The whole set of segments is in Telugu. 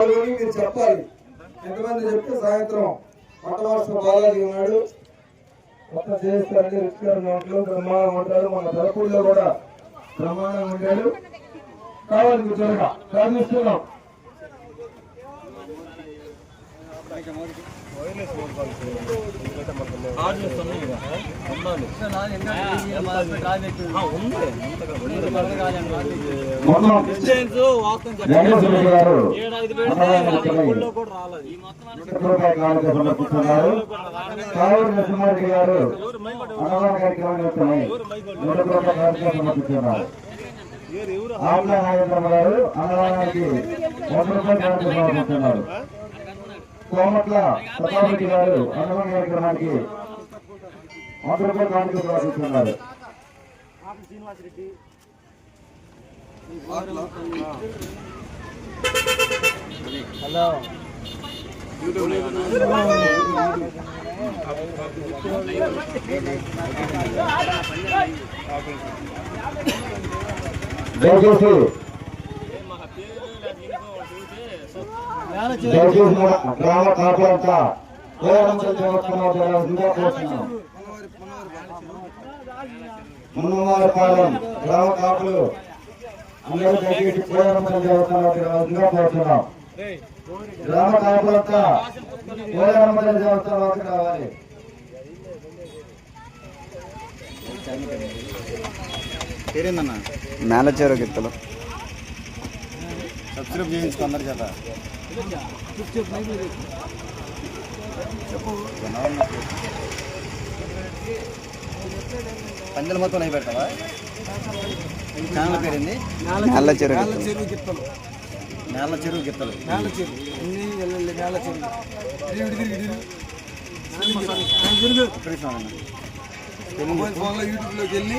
మీరు చెప్పాలి. ఎంతమంది చెప్తే సాయంత్రం పట్టవాసం బాలాజీ ఉన్నాడు. మొత్తం చేస్తారండి రిచ్ గారు నోట్లో బ్రహ్మాండం ఉంటాడు. మన తలపూడిలో కూడా బ్రహ్మాండం ఉంటాడు కావాలి మీకు త్వరగా. ప్రార్థిస్తున్నాం. సమర్పిస్తున్నారు కావూరు నరసింహారెడ్డి గారు అన్నదాన కార్యక్రమాన్ని నూట రూపాయల కానుక సమర్పిస్తున్నారు ఆమ్ల నాగేంద్రమ్మ గారు అన్నదానానికి వంద రూపాయల సమర్పిస్తున్నారు కోమట్ల ప్రతాపరెడ్డి గారు అన్నదాన కార్యక్రమానికి వంద రూపాయల కానుక సమర్పిస్తున్నారు దయచేసి గ్రామ కాపులంతా వేలంచల దేవస్థానం జరగాల్సిందిగా కోరుతున్నాం గ్రామ కాపులు అందరూ దయచేసి దేవస్థానం జరగాల్సిందిగా కోరుతున్నాం గ్రామ కాపులంతా వేలంచల దేవస్థానం రావాలి గిత్తలు సబ్స్క్రైబ్ చేయించుకో అందరి చేత పందెల మొత్తం అయి పెడతావా? ఛానల్ పేరేంది? మేలచేరు గిత్తలు. నేల చెరువు గిత్తలు. ఒక్క నిమిషం ఆగండి. యూట్యూబ్లోకి వెళ్ళి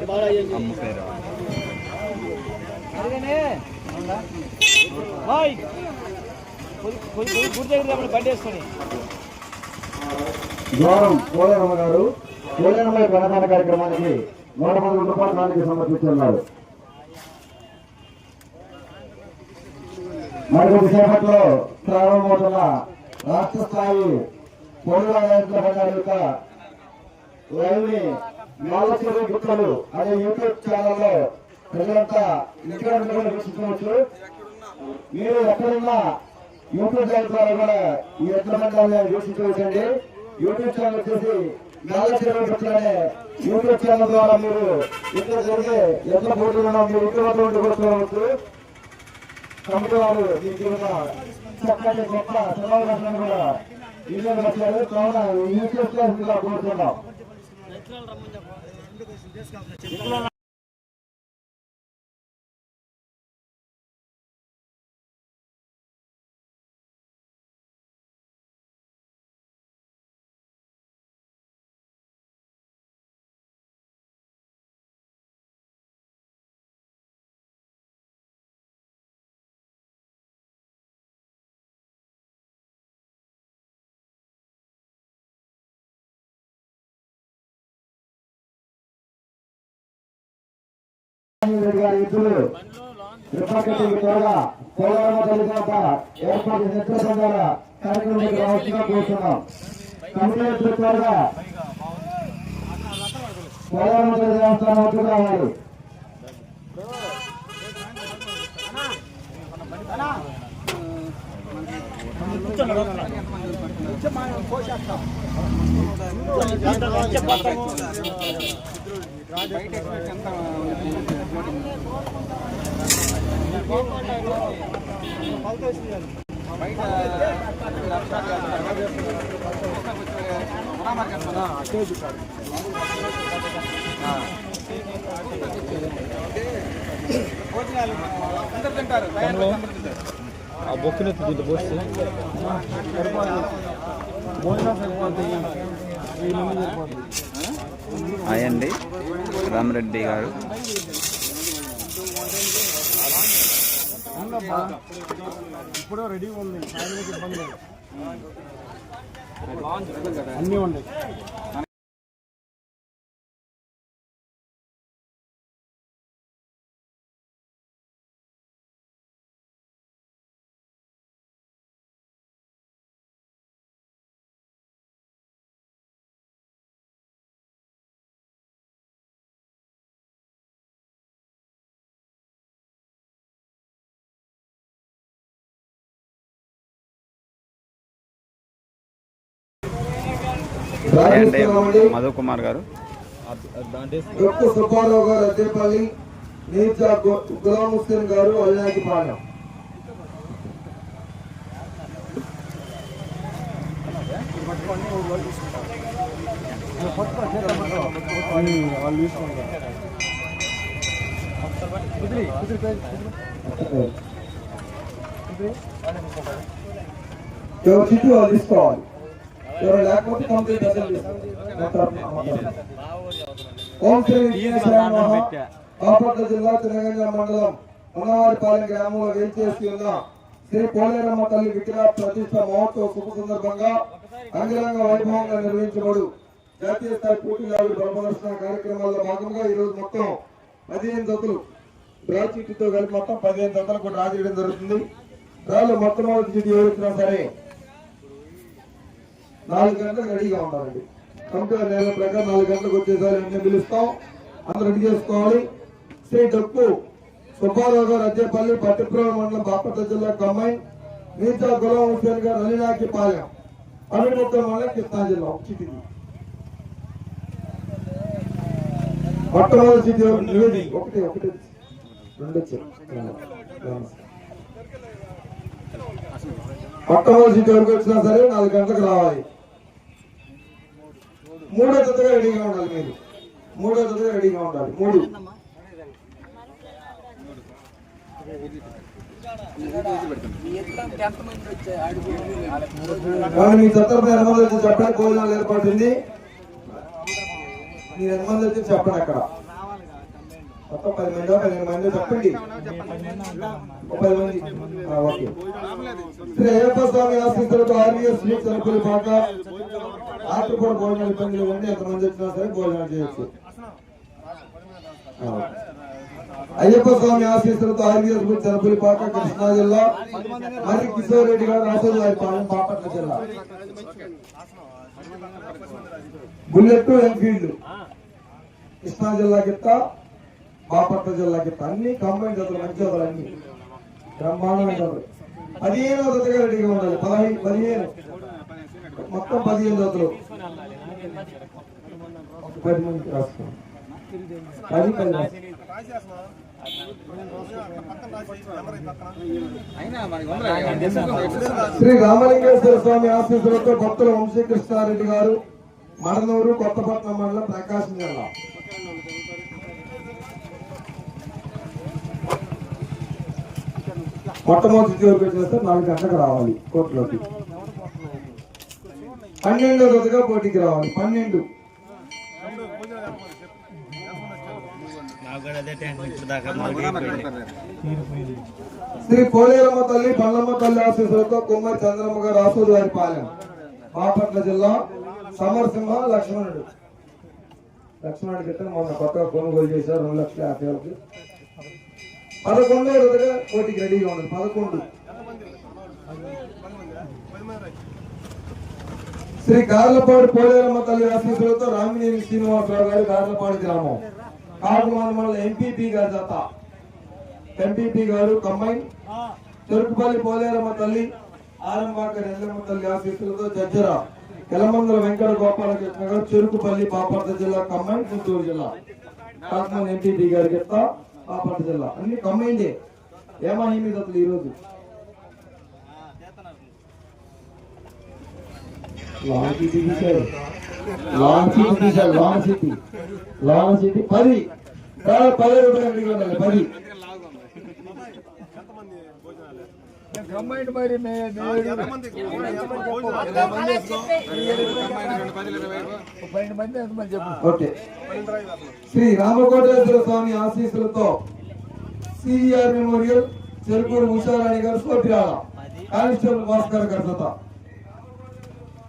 రూపాయలు సమర్పిస్తున్నారు ద్వారం కోలేరమ్మ గారు కోలేరమ్మ గణదాన కార్యక్రమానికి నూట పదకొండు రూపాయలు నాటికి సమర్పించున్నారు మరికొద్ది సేపట్లో ప్రారంభమవుతున్న రాష్ట్ర స్థాయి పోలీల యంత్ర యొక్క లైవ్ని నాలుగు గుట్టలు అనే యూట్యూబ్ ఛానల్లో ప్రజలంతా ఇక్కడ వీక్షించవచ్చు మీరు ఎక్కడున్నా యూట్యూబ్ ఛానల్ ద్వారా కూడా ఈ ఎట్ల వీక్షించవచ్చండి. యూట్యూబ్ ఛానల్ వచ్చేసి నాలుగు చెరువు యూట్యూబ్ ఛానల్ ద్వారా మీరు ఇక్కడ జరిగే ఎట్ల పోటీలను మీరు ఇంటి వద్ద ఉండి కూడా చూడవచ్చు కమిటీ వారు మీకు ఉన్న చక్కటి గొప్ప సమావేశాన్ని కూడా ఇండియన్ వచ్చారు కావున ఈ యూట్యూబ్ కోరుతున్నాం గారి ఇద్దరు విపక్షకి త్వరగా పోలవరం తల్లిదంత ఏర్పాటు నిద్ర సంఘాల కార్యక్రమానికి రావాల్సిందిగా కోరుతున్నాం. పోలవరం తల్లి దేవస్థానం రావాలి. ఆ బొక్కుని దీంట్లో సరిపోతుంది అయ్యండి రామరెడ్డి గారు. ఇప్పుడు రెడీ ఉంది. సాయంత్రం ఇబ్బంది లేదు. అన్నీ ఉన్నాయి. ప్రారంభిస్తున్నామండి. మధు కుమార్ గారు. డొక్కు సుబ్బారావు గారు అద్దెపల్లి గు- గులాం గారు అల్లాకి పాలెం ఎవరు చిట్టు వాళ్ళు తీసుకోవాలి. ఎవరు లేకపోతే కంప్లీట్ అసెంబ్లీ ఓం శ్రీ విఘ్నేశ్వరాయ జిల్లా తెలంగాణ మండలం ఉన్నవారిపాలెం గ్రామంలో వేంచేసి ఉన్న శ్రీ పోలేరమ్మ తల్లి విగ్రహ ప్రతిష్ట మహోత్సవ శుభ సందర్భంగా అంగరంగ వైభవంగా నిర్వహించబడు జాతీయ స్థాయి పోటీలు బ్రహ్మదర్శన కార్యక్రమాల్లో భాగంగా ఈ రోజు మొత్తం పదిహేను జతలు డ్రా చీటితో కలిపి మొత్తం పదిహేను జతలకు డ్రా చేయడం జరుగుతుంది. డ్రాలో మొట్టమొదటి చీటి ఎవరు సరే నాలుగు గంటలకు రెడీగా ఉండాలండి. కంప్యూటర్ నేల ప్రకారం నాలుగు గంటలకు వచ్చేసారి వెంటనే పిలుస్తాం. అందరూ రెడీ చేసుకోవాలి. శ్రీ డప్పు సుబ్బారావు గారు అద్దెపల్లి పట్టిప్రోల మండలం బాపట్ల జిల్లా కమ్మాయి మీర్జా గులాం హుస్సేన్ గారు అలీనాకి పాలెం అమీర్ముక్కల మండలం కృష్ణా జిల్లా చిటిది మొట్టమొదటి చిటి ఒకటి ఒకటి రెండు మొట్టమొదటి సీట్ వరకు వచ్చినా సరే నాలుగు గంటలకు రావాలి. మూడో జతగా రెడీగా ఉండాలి మీరు. మూడో జతగా రెడీగా ఉండాలి. మూడు. కానీ మీ జతపై ఎంతమంది వచ్చి చెప్పండి భోజనాలు ఏర్పడింది మీరు ఎంతమంది వచ్చి చెప్పండి అక్కడ. మొత్తం పది మంది పదిహేను మంది చెప్పండి. ముప్పై మంది. ఓకే. శ్రీ అయ్యప్ప స్వామి ఆశీస్సులతో ఆర్వీఎస్ స్వీట్ సరుకులు పాక రాత్రి రాత్రిపూట భోజనాలు ఇబ్బందులు ఉండి ఎంతమంది వచ్చినా సరే భోజనాలు చేయొచ్చు. అయ్యప్ప స్వామి ఆశీస్సులతో ఆర్వీఎస్ స్వీట్ సరుకులు కృష్ణా జిల్లా మరి కిషోర్ రెడ్డి గారు రాసోదు వారి పాలెం బాపట్ల జిల్లా. బుల్లెట్ ఎన్ఫీల్డ్ కృష్ణా జిల్లా గిత్త బాపట్ల జిల్లా గిత్త అన్ని కంబైన్ జతలు మంచి జతలు అన్ని. బ్రహ్మాండమైన జతలు పదిహేను జతగా రెడీగా ఉండాలి. పదహైదు పదిహేను. మొత్తం పదిహేను రోజులు. పది మంది రాసుకోండి. పది పది శ్రీ రామలింగేశ్వర స్వామి ఆశీస్సులతో భక్తుల వంశీకృష్ణారెడ్డి గారు మడనూరు కొత్తపట్నం మండలం ప్రకాశం జిల్లా. మొట్టమొదటి వరకు వచ్చేస్తే నాలుగు గంటలకు రావాలి కోర్టులోకి. పన్నెండో రోజుగా పోటీకి రావాలి. పన్నెండు. శ్రీ పోలేరమ్మ తల్లి పల్లమ్మ తల్లి ఆశీస్సులతో కుమ్మరి చంద్రమ్మ గారు ఆసూరు వారి పాలెం బాపట్ల జిల్లా సమరసింహ లక్ష్మణుడు. లక్ష్మణుడి గిట్ట మొన్న కొత్తగా కొనుగోలు చేశారు రెండు లక్షల యాభై వేలకి. పదకొండో రోజుగా పోటీకి రెడీగా ఉంది పదకొండు. శ్రీ కార్లపాడు పోలేరమ్మ తల్లి ఆశీస్సులతో రామినేని శ్రీనివాసరావు గారు కార్లపాడు గ్రామం. కాకుమాన మండలం ఎంపీపీ గారి జత. ఎంపీపీ గారు కంబైన్. చెరుకుపల్లి పోలేరమ్మ తల్లి ఆరంభాక రెల్లమ్మ తల్లి ఆశీస్సులతో జజ్జర ఎలమందల వెంకట గోపాలకృష్ణ గారు చెరుకుపల్లి పాపర్త జిల్లా కంబైన్ గుంటూరు జిల్లా. కాకినాడ ఎంపీపీ గారి చెప్తా పాపర్త జిల్లా. అన్ని కంబైండే ఏమా ఈ మీద అసలు ఈరోజు లాంగ్ సిటీ తీశారు లాంగ్ సిటీ తీశారు లాంగ్ సిటీ లాంగ్ సిటీ పది. పది రూపాయలు అడిగి ఉండాలి పది. మరి ఓకే. శ్రీ రామకోటేశ్వర స్వామి ఆశీస్సులతో సిఆర్ మెమోరియల్ చెరుకూరు ఉషారాణి గారు సోపిరాల కానిస్టేబుల్ భాస్కర్ గారి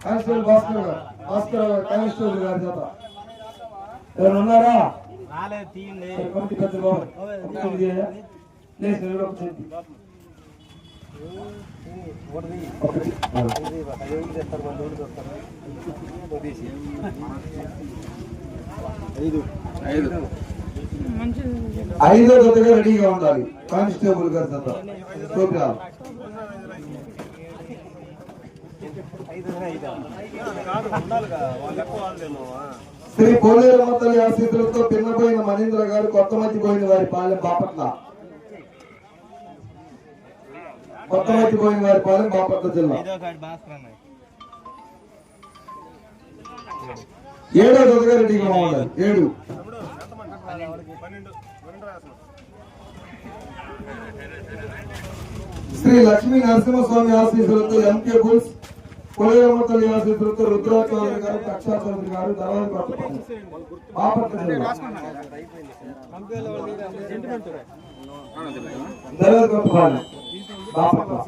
కానిస్టేబుల్ భాస్కర్ గారు భాస్కర్ కానిస్టేబుల్ గారి ఎవరు ఉన్నారా? కమిటీ పెద్దలు చేతి. ఐదు జతగా రెడీగా ఉండాలి కానిస్టేబుల్ గారి జత సోపిరాల శ్రీ పోలేరమ్మ తల్లి ఆశీస్సులతో పిన్నపోయిన మహేంద్ర గారు కొత్త మధ్య పోయిన వారి పాలెం బాపట్ల. కొత్త మధ్య పోయిన వారి పాలెం బాపట్ల జిల్లా. ఏడో జతగా రెడీగా ఏడు. శ్రీ లక్ష్మీ నరసింహస్వామి ఆశీస్సులతో ఎంకే బుల్స్ కొలయమ్మ తల్లి ఆశీస్సులతో రుద్రా చౌదరి గారు కక్షా చౌదరి గారు దళాలు కొట్టపల్లి బాపట్ల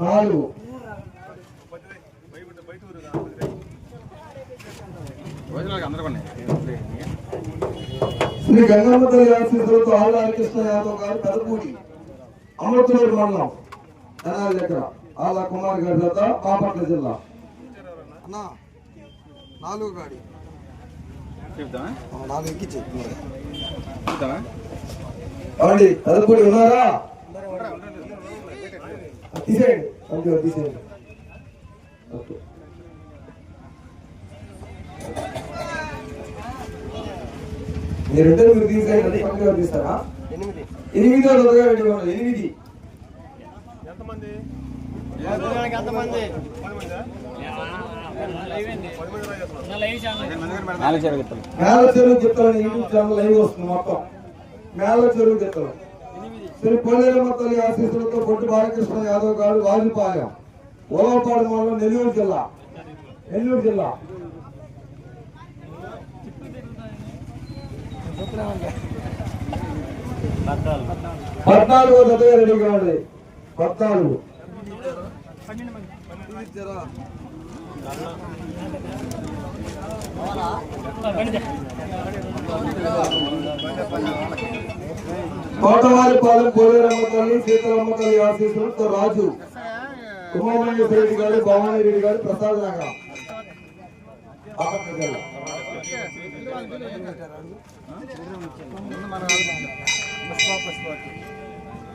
నాలుగు భోజనాలకు అందరూ ఉన్నాయి శ్రీ గంగమ్మ తల్లి ఆశీస్సులతో ఆళ్ళ హరికృష్ణ యాదవ్ గారు పెదపూడి అమృతూరు మండలం తెనాలి దగ్గర ఆళ్ళ కుమార్ గారి జత బాపట్ల జిల్లా. అన్నా నాలుగు గాడి. నాలుగు ఎక్కించి చెప్తామా అవండి పెదపూడి ఉన్నారా? తీసేయండి తీసేయండి. ఓకే. మీరుంటే మీరు తీసేయండి పక్కగా తీస్తారా? ఎనిమిది. ఉండాలి ఎనిమిది. గిత్తలు మేళ చెరువు గిత్తలని యూట్యూబ్ ఛానల్ లైవ్ వస్తుంది మొత్తం. మేళ చెరువు గిత్తలు శ్రీ పోలేరమ్మ తల్లి ఆశీస్సులతో బొట్టు బాలకృష్ణ యాదవ్ గారు వాజుపాలెం ఓలపాడు మండలం నెల్లూరు జిల్లా. నెల్లూరు జిల్లా. పద్నాలుగు జతగా రెడీగా ఉంది. పద్నాలుగు. కోటవారిపాలెం పోలేరమ్మ తల్లి సీతలమ్మ తల్లి ఆశీస్సులతో రాజు ఉమామహేశ్వర రెడ్డి గారు భవానీ రెడ్డి గారు ప్రసాద్ నగర్. బాపట్ల జిల్లా.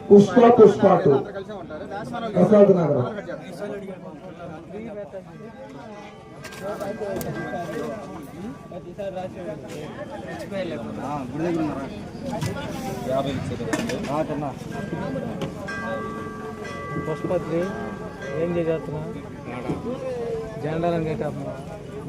పుష్ప పుష్ప ప్రసాద్ నగర్. పుష్పత్రి ఏం చేస్తున్నా జెండాలను కట్టేస్తున్నా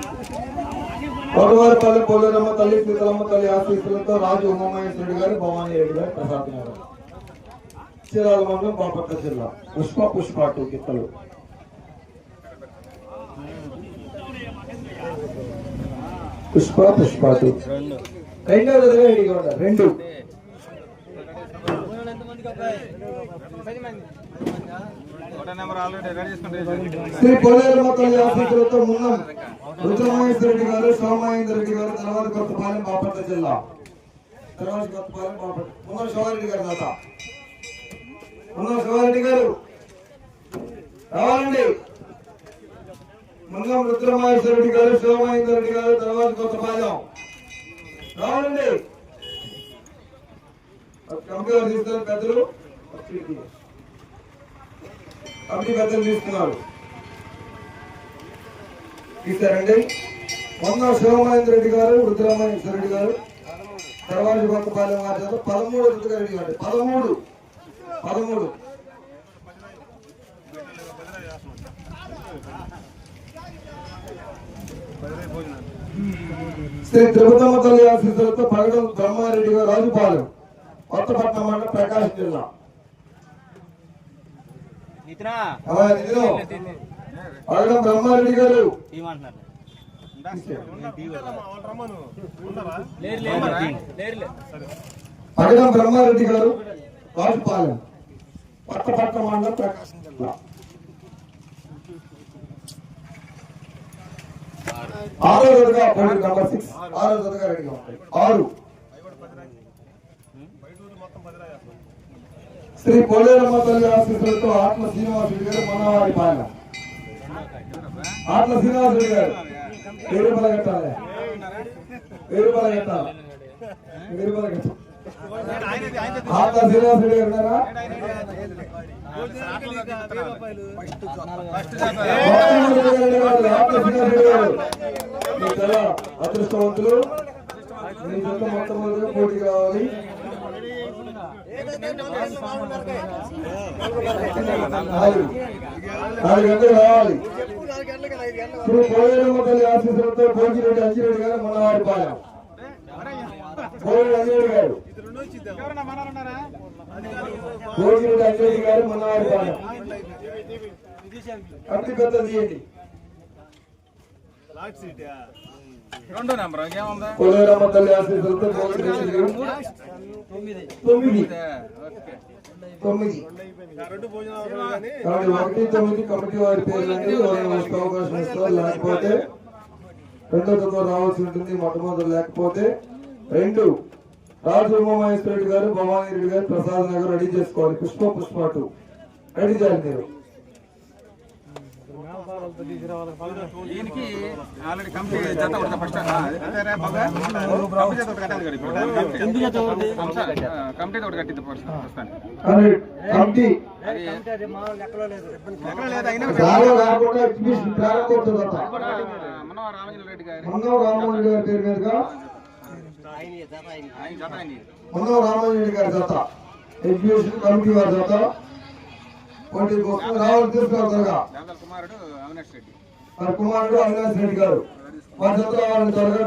ఏడు కొడవారిపల్లి పోలేరమ్మ తల్లి సీతలమ్మ తల్లి ఆశీస్సులతో రాజు ఉమామహేశ్వరుడు గారు భవానీ రెడ్డి గారు ప్రసాద్ గారు చీరాల మండలం బాపట్ల జిల్లా. పుష్ప పుష్ప టూ గిత్తలు. పుష్ప పుష్ప టూ రెండో విధంగా రెడీగా ఉన్నారు. రెండు. ఒకటో నెంబర్ ఆల్రెడీ రెడీ చేసుకుంటే శ్రీ పోలేరమ్మ తల్లి ఆశీస్సులతో మున్నం రుద్రమహేశ్వర రెడ్డి గారు సోమమహేంద్ర రెడ్డి గారు తర్వాత కొత్తపాలెం బాపట్ల జిల్లా. తర్వాత కొత్తపాలెం బాపట్ల మున్నం శివారెడ్డి గారు దాత. మున్నం శివారెడ్డి గారు. రావాలండి. మున్నం రుద్రమహేశ్వర రెడ్డి గారు శివమహేంద్ర రెడ్డి గారు తర్వాత కొత్తపాలెం రావాలండి. కమిటీ వారు తీసుకున్నారు పెద్దలు. కమిటీ తీసుకున్నారు ఇస్తారండి మొన్న శివమహేంద్ర రెడ్డి గారు రుద్రమహేశ్వర రెడ్డి గారు తర్వాత కొత్తపాలెం గారి చేత పదమూడు రుద్రారెడ్డి గారు. పదమూడు. పదమూడు. శ్రీ తిరుపతమ్మ తల్లి ఆశీస్సులతో పగడం బ్రహ్మారెడ్డి గారు రాజుపాలెం కొత్తపట్నం మండలం ప్రకాశం జిల్లా. పగడం బ్రహ్మారెడ్డి గారు. పగడం బ్రహ్మారెడ్డి గారు రాజుపాలెం కొత్తపట్నం మండలం ప్రకాశం జిల్లా. ఆరో రోజుగా నంబర్ సిక్స్. ఆరో రోజుగా రెడీగా ఉంటాయి. ఆరు. శ్రీ పోలేరమ్మ తల్లి ఆశీస్సులతో ఆత్మ శ్రీనివాసుడి గారు మనవారి పాలన. ఆత్మ శ్రీనివాసుడి గారు వెయ్యి రూపాయలు కట్టాలి. వెయ్యి రూపాయలు కట్టాలి. వెయ్యి రూపాయలు కట్టాలి. ఆత్మ శ్రీనివాసుడి గారు ఉన్నారా? మొట్టమొదటి అదృష్టవంతులు. మీ మొట్టమొదటిగా పోటీకి రావాలి నాలుగు నాలుగు గంటలకు రావాలి శ్రీ పోలేరమ్మ తల్లి ఆశీస్సులతో భోగిరెడ్డి అంజిరెడ్డి గారు మనవారి పాలెం భోగిరెడ్డి అంజిరెడ్డి గారు భోగిరెడ్డి అంజిరెడ్డి గారు మనవారి పాలెం అతి పెద్ద తీయండి రెండో నెంబర్ తల్లి ఆశీస్సులతో తొమ్మిది. తొమ్మిది. కాబట్టి ఒకటి తొమ్మిది కమిటీ వారి పేర్లండి అవకాశం ఇస్తారు. లేకపోతే రెండో తత్వం రావాల్సి ఉంటుంది మొట్టమొదటి లేకపోతే రెండు. రాజు ఉమామహేశ్వర రెడ్డి గారు భవానీ రెడ్డి గారు ప్రసాద్ నగర్ రెడీ చేసుకోవాలి. పుష్ప పుష్ప టూ రెడీ చేయాలి మీరు. దీనికి ఆల్రెడీ కంపెనీ జత ఫస్ట్ కంపెనీ కట్టింది మన రామజన రెడ్డి గారి. రెడ్డి జత. ఎగ్జిబిషన్ కమిటీ వారి జత. కోసం రావాలి దేవతల కుమారుడు అవినాష్ రెడ్డి. వారి కుమారుడు అవినాష్ రెడ్డి గారు. వారి జత వాళ్ళని త్వరగా